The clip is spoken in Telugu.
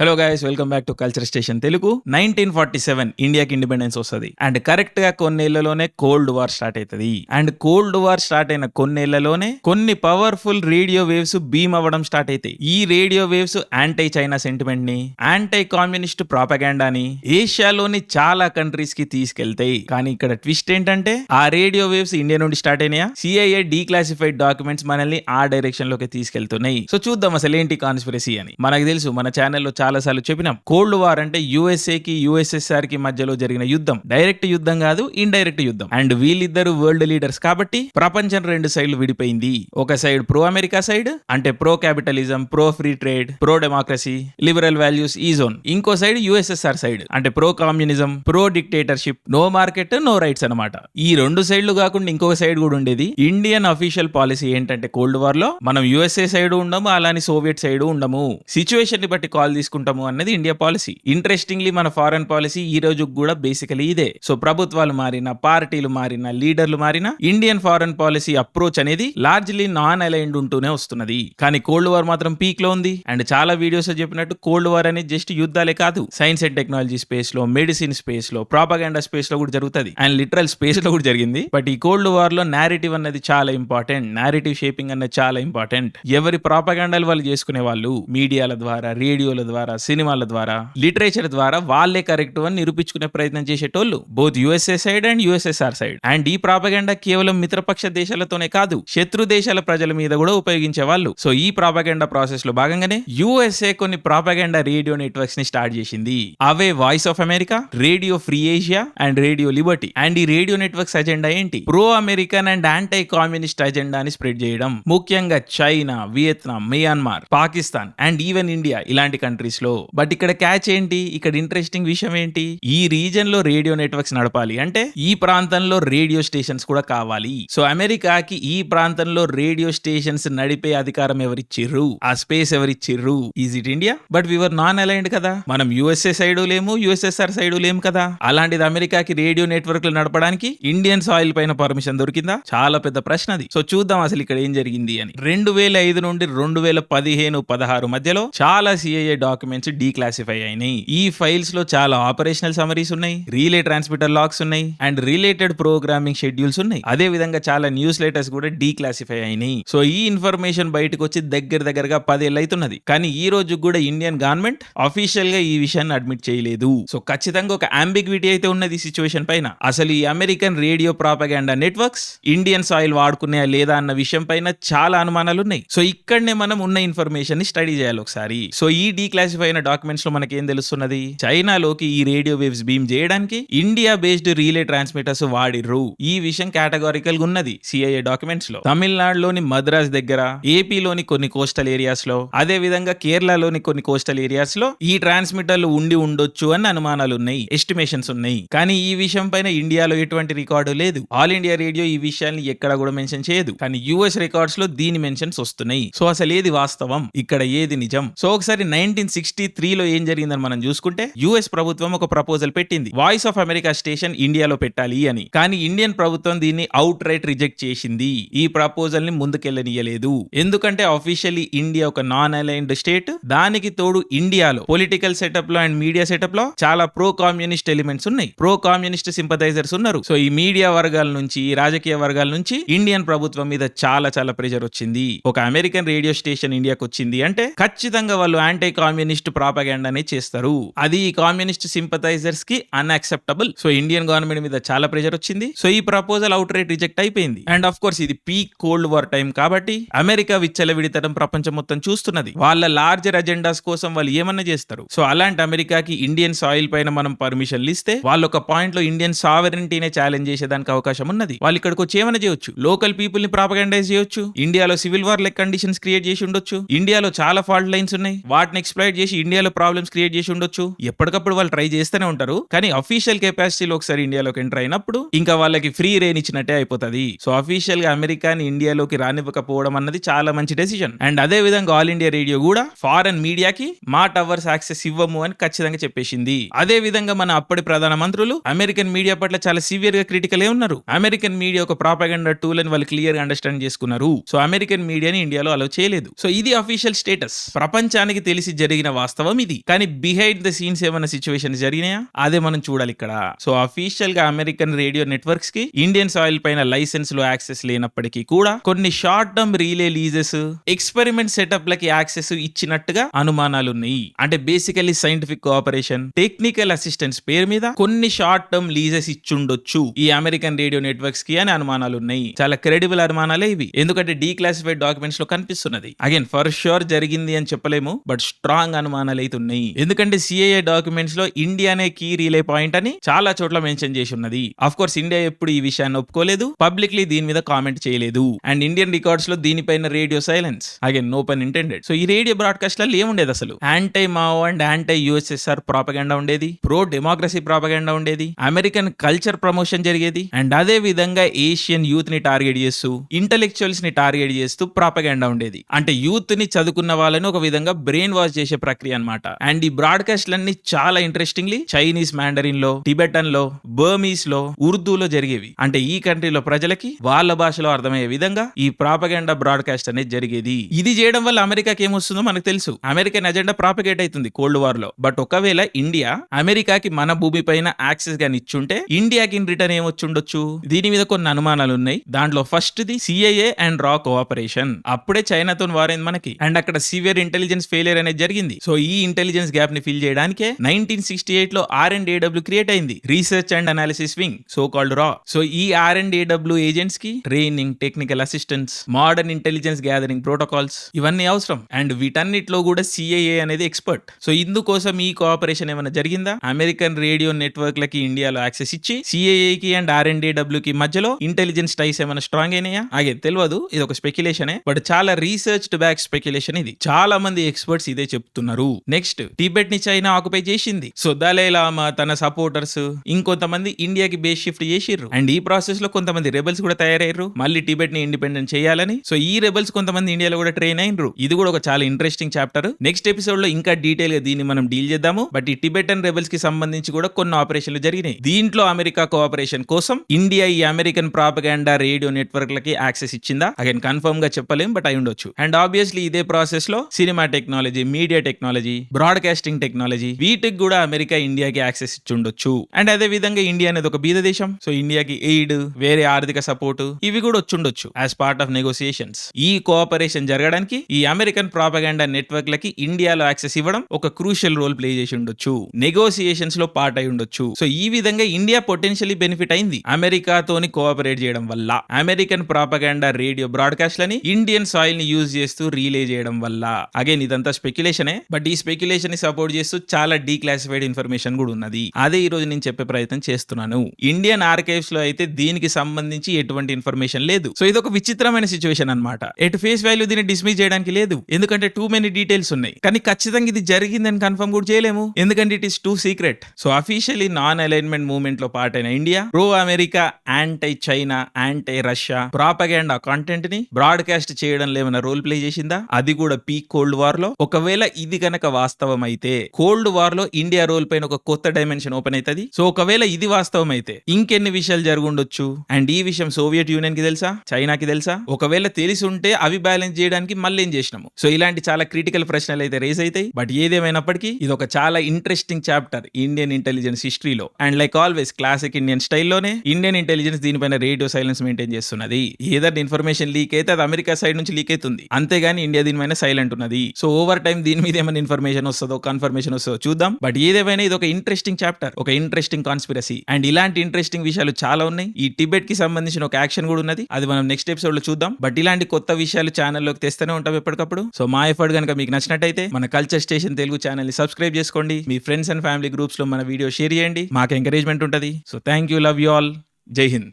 Hello guys welcome back to culture station Telugu nineteen forty seven ఇండియాకి ఇండిపెండెన్స్ వస్తుంది. అండ్ కరెక్ట్గా కొన్నేళ్ళలోనే కోల్డ్ వార్ స్టార్ట్ అవుతుంది అండ్ కోల్డ్ వార్ స్టార్ట్ అయిన కొన్నేళ్ళలోనే కొన్ని పవర్ఫుల్ రేడియో వేవ్స్ బీమ్ అవ్వడం స్టార్ట్ అవుతాయి ఈ రేడియో వేవ్స్ యాంటీ చైనా సెంటిమెంట్ని యాంటీ కామ్యూనిస్ట్ ప్రాపగాండాని ఏషియాలోని చాలా కంట్రీస్కి తీసుకెళ్తాయి. కానీ ఇక్కడ ట్విస్ట్ ఏంటంటే ఆ రేడియో వేవ్స్ ఇండియా నుండి స్టార్ట్ అయినాయా? సిఐఏ డీక్లాసిఫైడ్ డాక్యుమెంట్స్ మనల్ని ఆ డైరెక్షన్లోకి తీసుకెళ్తున్నాయి. సో చూద్దాం అసలు ఏంటి కాన్స్పిరసీ అని. మనకు తెలుసు మన ఛానల్లో చాలాసార్లు చెప్పినాం. కోల్డ్ వార్ అంటే యుఎస్ఏకి యుఎస్ఎస్ఆర్కి మధ్యలో జరిగిన యుద్ధం. డైరెక్ట్ యుద్ధం కాదు ఇండైరెక్ట్ యుద్ధం. అండ్ వీళ్ళిద్దరు వరల్డ్ లీడర్స్ కాబట్టి ప్రపంచం రెండు సైడ్లు విడిపోయింది. ఒక సైడ్ ప్రో అమెరికా సైడ్ అంటే pro capitalism pro free trade pro democracy liberal values ఈ జోన్ ఇంకో సైడ్ యుఎస్ఎస్ఆర్ సైడ్ అంటే pro communism pro dictatorship no market no rights అనమాట ఈ రెండు సైడ్లు కాకుండా ఇంకొక సైడ్ కూడా ఉండేది. ఇండియన్ అఫీషియల్ పాలసీ ఏంటంటే కోల్డ్ వార్లో మనం యుఎస్ఏ సైడ్ ఉండము అలానే సోవియట్ సైడ్ ఉండము. సిచ్యువేషన్ని బట్టి కాల్ తీసుకుంటాము అన్నది ఇండియా పాలసీ. ఇంట్రెస్టింగ్లీ మన ఫారెన్ పాలసీ ఈ రోజు కూడా బేసికలీ ఇదే. సో ప్రభుత్వాలు మారిన పార్టీలు మారిన లీడర్లు మారిన ఇండియన్ ఫారెన్ పాలసీ అప్రోచ్ అనేది లార్జ్లీ నాన్ అలైన్డ్ ఉంటూనే వస్తున్నది. కానీ కోల్డ్ వార్ మాత్రం పీక్లో ఉంది. అండ్ చాలా వీడియోస్ చెప్పినట్టు కోల్డ్ వార్ అనేది జస్ట్ యుద్ధాలే కాదు. సైన్స్ అండ్ టెక్నాలజీ స్పేస్లో మెడిసిన్ స్పేస్లో ప్రాపగాండా స్పేస్లో కూడా జరుగుతుంది. అండ్ లిటరల్ స్పేస్లో కూడా జరిగింది. బట్ ఈ కోల్డ్ వార్లో నేరేటివ్ అన్నది చాలా ఇంపార్టెంట్ నేరేటివ్ షేపింగ్ అన్నది చాలా ఇంపార్టెంట్ ఎవరి ప్రాపగాండాలు వాళ్ళు చేసుకునే వాళ్ళు మీడియాల ద్వారా రేడియోల ద్వారా సినిమాల ద్వారా లిటరేచర్ ద్వారా వాళ్ళే కరెక్ట్ అని నిరూపించుకునే ప్రయత్నం చేసేటోళ్ళు both USA side and USSR side. And ఈ ప్రాపగెండా కేవలం మిత్రపక్ష దేశాలతోనే కాదు శత్రు దేశాల ప్రజల మీద కూడా ఉపయోగించే వాళ్ళు. సో ఈ ప్రాపగెండా ప్రాసెస్లో భాగంగానే యుఎస్ఏ కొన్ని ప్రాపగెండా రేడియో నెట్వర్క్స్ని స్టార్ట్ చేసింది. అవే voice of America radio free Asia and radio liberty and ఈ రేడియో నెట్వర్క్స్ అజెండా ఏంటి? Pro American and anti communist అజెండాని spread చేయడం. ముఖ్యంగా China Vietnam Myanmar Pakistan and even India ఇలాంటి కంట్రీస్ లో. బట్ ఇక్కడ క్యాచ్ ఏంటి? ఇక్కడ ఇంట్రెస్టింగ్ విషయం ఏంటి? ఈ రీజన్లో రేడియో నెట్వర్క్స్ నడపాలి. అంటే ఈ ప్రాంతంలో రేడియో స్టేషన్స్ కూడా కావాలి. సో అమెరికాకి ఈ ప్రాంతంలో రేడియో స్టేషన్స్ నడిపే అధికారం ఎవరిచ్చిర్రు? ఆ space ఎవరిచ్చిర్రు? Is it India but we were non aligned కదా. మనం యుఎస్ఏ సైడ్ లేము యుఎస్ఎస్ఆర్ సైడ్ లేము కదా. అలాంటిది అమెరికాకి రేడియో నెట్వర్క్లు నడపడానికి ఇండియన్ సాయిల్ పైన పర్మిషన్ దొరికిందా? చాలా పెద్ద ప్రశ్న అది. సో చూద్దాం అసలు ఇక్కడ ఏం జరిగింది అని. రెండు వేల ఐదు నుండి రెండు వేల పదిహేను పదహారు మధ్యలో చాలా సిఐఏ డాక్యుమెంట్స్ డీక్లాసిఫై అయినాయి. ఈ ఫైల్స్లో చాలా ఆపరేషనల్ సమరీస్ ఉన్నాయి రీలే ట్రాన్స్మిటర్ లాక్స్ ఉన్నాయి అండ్ రిలేటెడ్ ప్రోగ్రామింగ్ షెడ్యూల్స్ ఉన్నాయి. అదే విధంగా చాలా న్యూస్ లెటర్స్ కూడా డీక్లాసిఫై అయినాయి. సో ఈ ఇన్ఫర్మేషన్ బయటకు వచ్చి దగ్గర దగ్గరగా పదేళ్ళు అవుతున్నది కానీ ఈ రోజు కూడా ఇండియన్ గవర్నమెంట్ అఫీషియల్గా ఈ విషయాన్ని అడ్మిట్ చేయలేదు. సో ఖచ్చితంగా ఒక అంబిగ్విటీ అయితే ఉన్నది సిచ్యువేషన్ పైన. అసలు ఈ American radio propaganda networks Indian soil వాడుకునే లేదా అన్న విషయం పైన చాలా అనుమానాలు ఉన్నాయి సో ఇక్కడనే మనం ఉన్న ఇన్ఫర్మేషన్ని స్టడీ చేయాలి ఒకసారి. సో ఈ క్లాసిఫై అయిన డాక్యుమెంట్స్లో మనకి ఏం తెలుస్తున్నది? చైనాలోకి ఈ రేడియో వేవ్స్ బీమ్ చేయడానికి ఇండియా బేస్డ్ రీలే ట్రాన్స్మిటర్స్ వాడిర్రు. ఈ విషయం కేటగారికల్గా ఉన్నది సిఐఏ డాక్యుమెంట్స్లో. తమిళనాడులోని మద్రాస్ దగ్గర ఏపీలోని కొన్ని కోస్టల్ ఏరియాస్లో అదే విధంగా కేరళలోని కొన్ని కోస్టల్ ఏరియాస్లో ఈ ట్రాన్స్మిటర్లు ఉండి ఉండొచ్చు అని అనుమానాలు ఉన్నాయి ఎస్టిమేషన్స్ ఉన్నాయి. కానీ ఈ విషయం పైన ఇండియాలో ఎటువంటి రికార్డు లేదు. ఆల్ ఇండియా రేడియో ఈ విషయాన్ని ఎక్కడ కూడా మెన్షన్ చేయదు. కానీ యుఎస్ రికార్డ్స్లో దీని మెన్షన్స్ వస్తున్నాయి. సో అసలు ఏది వాస్తవం? ఇక్కడ ఏది నిజం? సో ఒకసారి నైన్టీన్ సిక్స్టీ త్రీలో ఏం జరిగిందని మనం చూసుకుంటే యుఎస్ ప్రభుత్వం ఒక ప్రపోజల్ పెట్టింది. వాయిస్ ఆఫ్ అమెరికా స్టేషన్ ఇండియాలో పెట్టాలి అని. కానీ ఇండియన్ ప్రభుత్వం దీన్ని అవుట్ రైట్ రిజెక్ట్ చేసింది. ఈ ప్రపోజల్ని ముందుకెళ్ళనియలేదు ఎందుకంటే అఫీషియలీ ఇండియా ఒక నాన్ అలైన్డ్ స్టేట్ దానికి తోడు ఇండియాలో పొలిటికల్ సెటప్లో అండ్ మీడియా సెటప్లో చాలా ప్రో కామ్యూనిస్ట్ ఎలిమెంట్స్ ఉన్నాయి. ప్రో కామ్యూనిస్ట్ సింపథైజర్స్ ఉన్నారు. సో ఈ మీడియా వర్గాల నుంచి రాజకీయ వర్గాల నుంచి ఇండియన్ ప్రభుత్వం మీద చాలా చాలా ప్రెషర్ వచ్చింది. ఒక అమెరికన్ రేడియో స్టేషన్ ఇండియాకి వచ్చింది అంటే ఖచ్చితంగా వాళ్ళు యాంటీ కామ్యూనిస్ట్ ప్రాపగాండానే చేస్తారు. అది ఈ కామ్యూనిస్ట్ సింపథైజర్స్కి అన్అక్సెప్టబుల్ సో ఇండియన్ గవర్నమెంట్ మీద చాలా ప్రెషర్ వచ్చింది. సో ఈ ప్రపోజల్ అవుట్ రేట్ రిజెక్ట్ అయిపోయింది. అండ్ ఆఫ్ కోర్స్ ఇది పీక్ కోల్డ్ వార్ టైం కాబట్టి అమెరికా విచ్చలవిడితడం ప్రపంచం మొత్తం చూస్తున్నది. వాళ్ళ లార్జర్ అజెండాస్ కోసం వాళ్ళు ఏమన్నా చేస్తారు? సో అలాంటి అమెరికాకి ఇండియన్ సాయిల్ పైన మనం పర్మిషన్లు ఇస్తే వాళ్ళు ఒక పాయింట్లో ఇండియన్ సావరెంటీనే ఛాలెంజ్ చేసేదానికి అవకాశం ఉన్నది. వాళ్ళు ఇక్కడికి వచ్చి ఏమైనా చేయొచ్చు? లోకల్ పీపుల్ని ప్రాపగండైజ్ చేయొచ్చు? ఇండియాలో సివిల్ వార్ లెక్ కండిషన్స్ క్రియేట్ చేసి ఉండొచ్చు? ఇండియాలో చాలా ఫాల్ట్ లైన్స్ ఉన్నాయి. వాటిని ఎక్స్ప్లైట్ చేసి ఇండియాలో ప్రాబ్లమ్స్ క్రియేట్ చేసి ఉండొచ్చు. ఎప్పటికప్పుడు వాళ్ళు ట్రై చేస్తూనే ఉంటారు. కానీ అఫీషియల్ కెపాసిటీలో ఒకసారి ఇండియాలోకి ఎంటర్ అయినప్పుడు ఇంకా వాళ్ళకి ఫ్రీ రేన్ ఇచ్చినట్టే అయిపోతుంది. సో అఫీషియల్గా అమెరికాని ఇండియాలోకి రానివ్వకపోవడం అన్నది చాలా మంచి డెసిషన్ అండ్ అదే విధంగా ఆల్ ఇండియా రేడియో కూడా ఫారెన్ మీడియాకి మా టవర్స్ యాక్సెస్ ఇవ్వము అని ఖచ్చితంగా చెప్పేసింది. అదే విధంగా మన అప్పటి ప్రధాన మంత్రులు అమెరికన్ మీడియా పట్ల చాలా సివియర్గా క్రిటికల్ ఉన్నారు. అమెరికన్ మీడియా ఒక ప్రాపగండా టూల్ అని వాళ్ళు క్లియర్గా అండర్స్టాండ్ చేసుకున్నారు. సో అమెరికన్ మీడియాని ఇండియాలో అలో చేయలేదు. సో ఇది అఫీషియల్ స్టేటస్ ప్రపంచానికి తెలిసి జరిగిన జరిగిన వాస్తవం ఇది. కానీ బిహైండ్ ద సీన్స్ ఏమైనా సిచ్యువేషన్ జరిగినాయా? అదే మనం చూడాలి ఇక్కడ. సో అఫీషియల్గా అమెరికన్ రేడియో నెట్వర్క్స్కి ఇండియన్ సాయిల్ పైన లైసెన్స్లో యాక్సెస్ లేనప్పటికీ కూడా కొన్ని short term relay leases experiment setup లకి యాక్సెస్ ఇచ్చినట్టుగా అనుమానాలు ఉన్నాయి అంటే basically scientific cooperation technical assistance పేరు మీద కొన్ని షార్ట్ టర్మ్ లీజెస్ ఇచ్చుండొచ్చు ఈ అమెరికన్ రేడియో నెట్వర్క్స్కి అని అనుమానాలు ఉన్నాయి చాలా క్రెడిబుల్ అనుమానాలే ఇవి. ఎందుకంటే డీక్లాసిఫైడ్ డాక్యుమెంట్స్లో కనిపిస్తున్నది. అగైన్ ఫర్ షూర్ జరిగింది అని చెప్పలేము బట్ స్ట్రాంగ్ అనుమానాలు అయితే ఉన్నాయి ఎందుకంటే సిఐఏ డాక్యుమెంట్స్లో ఇండియానే కీ రీలే పాయింట్ అని చాలా చోట్ల మెన్షన్ చేసి ఉన్నది అఫ్ కోర్స్ ఇండియా ఎప్పుడు ఈ విషయాన్ని ఒప్పుకోలేదు. పబ్లిక్లీ దీని మీద కామెంట్ చేయలేదు. అండ్ ఇండియన్ రికార్డ్స్లో దీనిపైన radio silence again no intended so ఈ రేడియో బ్రాడ్కాస్ట్లలో ఏముండేది అసలు? Anti Mao and anti USSR propaganda ఉండేది. ప్రో డెమోక్రసీ ప్రాపగెండా ఉండేది. అమెరికన్ కల్చర్ ప్రమోషన్ జరిగేది. అండ్ అదే విధంగా ఏషియన్ యూత్ని టార్గెట్ చేస్తూ ఇంటలెక్చువల్స్ని టార్గెట్ చేస్తూ ప్రాపగెండా ఉండేది. అంటే యూత్ని చదువుకున్న వాళ్ళని ఒక విధంగా బ్రెయిన్ వాష్ చేసే ప్రక్రియ అన్నమాట. అండ్ ఈ బ్రాడ్కాస్ట్ లన్నీ చాలా ఇంట్రెస్టింగ్లీ చైనీస్ మ్యాండరిన్లో టిబెటన్లో బర్మీస్లో ఉర్దూలో జరిగేవి. అంటే ఈ కంట్రీలో ప్రజలకి వాళ్ళ భాషలో అర్థమయ్యే విధంగా ఈ ప్రాపగెండా బ్రాడ్కాస్ట్ అనేది జరిగేది. ఇది చేయడం వల్ల అమెరికాకి ఏమొస్తుందో మనకు తెలుసు. అమెరికన్ ఎజెండా ప్రాపగేట్ అవుతుంది కోల్డ్ వార్లో. బట్ ఒకవేళ ఇండియా అమెరికాకి మన భూమి పైన యాక్సెస్ గాని ఇచ్చుంటే ఇండియాకి ఇన్ రిటర్న్ ఏమొచ్చుండొచ్చు? దీని మీద కొన్ని అనుమానాలు ఉన్నాయి. దాంట్లో ఫస్ట్ ది సిఐఏ అండ్ రా కోఆపరేషన్ అప్పుడే చైనాతో వారైంది మనకి. అండ్ అక్కడ సివియర్ ఇంటెలిజెన్స్ ఫెయిలియర్ అనేది జరిగింది. సో ఈ ఇంటెలిజెన్స్ గ్యాప్ని ఫిల్ చేయడానికే నైన్టీన్ సిక్స్టీ ఎయిట్లో R and A W create అయింది. Research and analysis wing so called రా సో ఈ R and ఏడబ్ల్యూ ఏజెంట్స్కి training technical assistance modern intelligence gathering protocols ఇవన్నీ అవసరం. అండ్ వీటన్నిటిలో కూడా సిఐఏ అనేది ఎక్స్పర్ట్ సో ఇందుకోసం ఈ కోఆపరేషన్ ఏమైనా జరిగిందా? అమెరికన్ రేడియో నెట్వర్క్ లకి ఇండియాలో యాక్సెస్ ఇచ్చి సిఐఏ కి అండ్ ఆర్ అండ్ ఏడబ్ల్యూ కి మధ్యలో ఇంటెలిజెన్స్ టైస్ ఏమైనా స్ట్రాంగ్ అయినాయా? అగే తెలియదు ఇది ఒక స్పెక్యులేషన్ బట్ చాలా రీసెర్చ్ బ్యాక్ స్పెక్యులేషన్ ఇది. చాలా మంది ఎక్స్పర్ట్స్ ఇదే చెప్తున్నారు. నెక్స్ట్ టిబెట్ని చైనా ఆక్యుపై చేసింది. సో దలైలామా తన సపోర్టర్స్ ఇంకొంతమంది ఇండియాకి బేస్ షిఫ్ట్ చేసిర్రు. అండ్ ఈ ప్రాసెస్లో కొంతమంది రెబల్స్ కూడా తయారయ్యారు. మళ్ళీ టిబెట్ని ఇండిపెండెంట్ చేయాలని. సో ఈ రెబల్స్ కొంతమంది ఇండియాలో కూడా ట్రైన్ అయినరు. ఇది కూడా ఒక చాలా ఇంట్రెస్టింగ్ చాప్టర్ నెక్స్ట్ ఎపిసోడ్లో ఇంకా డీటెయిల్గా దీన్ని మనం డీల్ చేద్దాము. బట్ ఈ టిబెటన్ రెబల్స్కి సంబంధించి కూడా కొన్ని ఆపరేషన్లు జరిగినాయి. దీంట్లో అమెరికా కోఆపరేషన్ కోసం ఇండియా ఈ అమెరికన్ ప్రాపగాండా రేడియో నెట్వర్క్ లకి యాక్సెస్ ఇచ్చిందా? అగైన్ కన్ఫర్మ్గా చెప్పలేం బట్ అయి ఉండొచ్చు. అండ్ ఆబ్వియస్లీ ఇదే ప్రాసెస్లో cinema technology media technology broadcasting technology వీటికి కూడా అమెరికా ఇండియాకి యాక్సెస్ ఇచ్చి ఉండొచ్చు అండ్ అదే విధంగా ఇండియా అనేది ఒక బీద దేశం. సో ఇండియాకి ఎయిడ్ వేరే ఆర్థిక సపోర్ట్ ఇవి కూడా వచ్చుండొచ్చు యాజ్ పార్ట్ ఆఫ్ నెగోసియేషన్స్ ఈ కోఆపరేషన్ జరగడానికి ఈ అమెరికన్ ప్రాపగాండా నెట్వర్క్ లకి ఇండియాలో యాక్సెస్ ఇవ్వడం ఒక క్రూషియల్ రోల్ ప్లే చేసి ఉండొచ్చు. నెగోసియేషన్స్లో పార్ట్ అయి ఉండొచ్చు. సో ఈ విధంగా ఇండియా పొటెన్షియలీ బెనిఫిట్ అయింది అమెరికాతోని కోఆపరేట్ చేయడం వల్ల. అమెరికన్ ప్రాపగాండా రేడియో బ్రాడ్కాస్ట్ లని ఇండియన్ సాయిల్ని యూజ్ చేస్తూ రీలే చేయడం వల్ల. అగైన్ ఇదంతా స్పెక్యులేషనే బట్ ఈ స్పెక్యులేషన్ని సపోర్ట్ చేస్తూ చాలా డీక్లాసిఫైడ్ ఇన్ఫర్మేషన్ కూడా ఉన్నది. అదే ఈ రోజు నేను చెప్పే ప్రయత్నం చేస్తున్నాను. ఇండియన్ ఆర్కైవ్స్లో అయితే దీనికి సంబంధించి ఎటువంటి ఇన్ఫర్మేషన్ లేదు. సో ఇది ఒక విచిత్రమైన సిచ్యువేషన్ అన్నమాట. ఎటు ఫేస్ వాల్యూ దీన్ని డిస్మిస్ చేయడానికి లేదు. ఎందుకంటే టూ మెనీ డీటెయిల్స్ ఉన్నాయి. కానీ ఖచ్చితంగా ఇది జరిగిందని కన్ఫర్మ్ కూడా చేయలేము. ఎందుకంటే it is too secret so officially non alignment మూవ్మెంట్లో part అయిన India pro America anti China anti Russia propaganda కాంటెంట్ని broadcast చేయడం లేమన్న రోల్ ప్లే చేసిందా? అది కూడా పీక్ కోల్డ్ వార్లో. ఒకవేళ ఇది కనుక వాస్తవం అయితే కోల్డ్ వార్లో ఇండియా రోల్ పైన ఒక కొత్త డైమెన్షన్ ఓపెన్ అవుతుంది సో ఒకవేళ ఇది వాస్తవం అయితే ఇంకెన్ని విషయాలు జరుగుండొచ్చు? అండ్ ఈ విషయం సోవియట్ యూనియన్కి తెలుసా? చైనాకి తెలుసా? ఒకవేళ తెలిసి ఉంటే అవి బ్యాలెన్స్ చేయడానికి మళ్ళీ ఏం చేసినాము? సో ఇలాంటి చాలా క్రిటికల్ ప్రశ్నలు అయితే రేస్ అవుతాయి బట్ ఏదేమైనప్పటికీ ఇది ఒక చాలా ఇంట్రెస్టింగ్ చాప్టర్ ఇండియన్ ఇంటెలిజెన్స్ హిస్టరీలో. And like always classic Indian స్టైల్లోనే Indian intelligence దీనిపైన రేడియో సైలెన్స్ మెయింటైన్ చేస్తున్నది. ఏదైనా ఇన్ఫర్మేషన్ లీక్ అయితే అది అమెరికా సైడ్ నుంచి లీక్ అవుతుంది. అంతేగాని ఇండియా దీనిపైన సైలెంట్ ఉన్నది. సో ఓవర్ టైం దీని మీద ఏమైనా ఇన్ఫర్మేషన్ వస్తుందో కన్ఫర్మేషన్ వస్తుందో చూద్దాం. బట్ ఏదేమైనా ఇది ఒక ఇంట్రెస్టింగ్ చాప్టర్ ఒక ఇంట్రెస్టింగ్ కాన్స్పిరసీ అండ్ ఇలాంటి ఇంట్రెస్టింగ్ విషయాలు చాలా ఉన్నాయి. ఈ టిబెట్కి సంబంధించిన ఒక యాక్షన్ కూడా ఉన్నది. అది మనం నెక్స్ట్ ఎపిసోడ్లో చూద్దాం. బట్ ఇలాంటి కొత్త విషయాలు ఛానల్లోకి తెస్తూనే ఉంటాం ఎప్పటికప్పుడు. సో మా ఎఫర్ట్ కనుక మీకు నచ్చినట్టయితే మన కల్చర్ స్టేషన్ తెలుగు ఛానల్ని సబ్స్క్రైబ్ చేసుకోండి. మీ ఫ్రెండ్స్ అండ్ ఫ్యామిలీ గ్రూప్స్లో మన వీడియో షేర్ చేయండి. మాకు ఎంకరేజ్మెంట్ ఉంటుంది. So thank you love you all జై హింద్